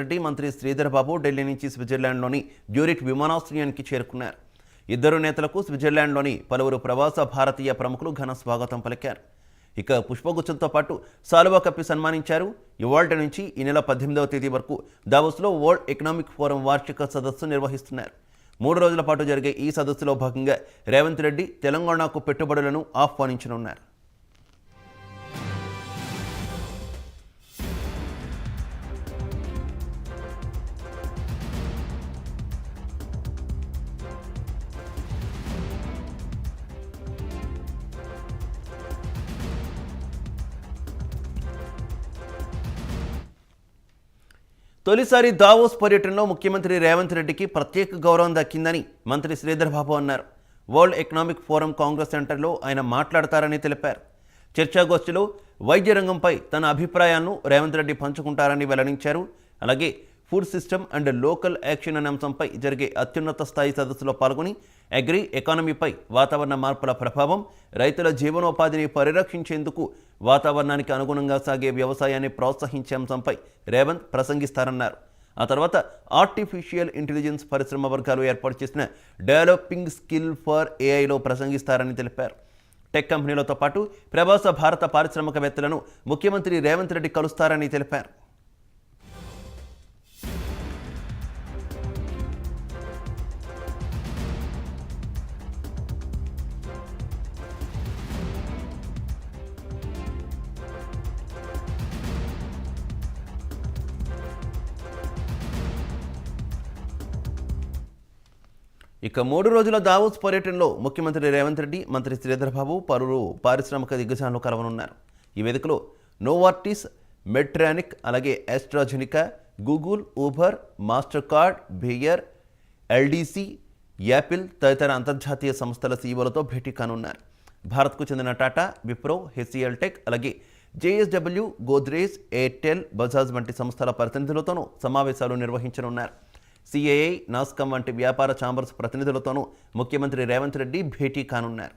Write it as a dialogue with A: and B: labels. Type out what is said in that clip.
A: రెడ్డి మంత్రి శ్రీధర్ బాబు ఢిల్లీ నుంచి స్విట్జర్లాండ్లోని జ్యూరిక్ విమానాశ్రయానికి చేరుకున్నారు. ఇద్దరు నేతలకు స్విట్జర్లాండ్లోని పలువురు ప్రవాస భారతీయ ప్రముఖులు ఘన స్వాగతం పలికారు. ఇక పుష్పగుచ్చంతో పాటు సాలువా కప్పి సన్మానించారు. ఇవాల్టి నుంచి ఈ నెల పద్దెనిమిదవ తేదీ వరకు దావోస్లో వరల్డ్ ఎకనామిక్ ఫోరం వార్షిక సదస్సు నిర్వహిస్తున్నారు. మూడు రోజుల పాటు జరిగే ఈ సదస్సులో భాగంగా రేవంత్ రెడ్డి తెలంగాణకు పెట్టుబడులను ఆహ్వానించనున్నారు. తొలిసారి దావోస్ పర్యటనలో ముఖ్యమంత్రి రేవంత్ రెడ్డికి ప్రత్యేక గౌరవం దక్కిందని మంత్రి శ్రీధర్ బాబు అన్నారు. వరల్డ్ ఎకనామిక్ ఫోరం కాంగ్రెస్ సెంటర్లో ఆయన మాట్లాడతారని తెలిపారు. చర్చాగోష్ఠిలో వైద్య రంగంపై తన అభిప్రాయాలను రేవంత్ రెడ్డి పంచుకుంటారని వెల్లడించారు. అలాగే food system and local action అనే అంశంపై జరిగే అత్యున్నత స్థాయి సదస్సులో పాల్గొని అగ్రి ఎకానమీపై వాతావరణ మార్పుల ప్రభావం రైతుల జీవనోపాధిని పరిరక్షించేందుకు వాతావరణానికి అనుగుణంగా సాగే వ్యవసాయాన్ని ప్రోత్సహించే అంశంపై రేవంత్ ప్రసంగిస్తారన్నారు. ఆ తర్వాత ఆర్టిఫిషియల్ ఇంటెలిజెన్స్ పరిశ్రమ వర్గాలు ఏర్పాటు చేసిన డెవలపింగ్ స్కిల్ ఫర్ ఏఐలో ప్రసంగిస్తారని తెలిపారు. టెక్ కంపెనీలతో పాటు ప్రవాస భారత పారిశ్రామికవేత్తలను ముఖ్యమంత్రి రేవంత్ రెడ్డి కలుస్తారని తెలిపారు. ఇక మూడు రోజుల దావోస్ పర్యటనలో ముఖ్యమంత్రి రేవంత్ రెడ్డి మంత్రి శ్రీధర్బాబు పలువురు పారిశ్రామిక దిగ్గజాలను కలవనున్నారు. ఈ వేదికలో నోవార్టిస్ మెట్రానిక్ అలాగే AstraZeneca Google Uber Mastercard Bayer LDC Apple తదితర అంతర్జాతీయ సంస్థల సీఈఓలతో భేటీ కానున్నారు. భారత్కు చెందిన టాటా విప్రో హెచ్సిఎల్ టెక్ అలాగే జేఎస్డబ్ల్యూ గోద్రేజ్ ఎయిర్టెల్ బజాజ్ వంటి సంస్థల ప్రతినిధులతోనూ సమావేశాలు నిర్వహించనున్నారు. సిఏఐ నాస్కమ్ వంటి వ్యాపార ఛాంబర్స్ ప్రతినిధులతోనూ ముఖ్యమంత్రి రేవంత్ రెడ్డి భేటీ కానున్నారు.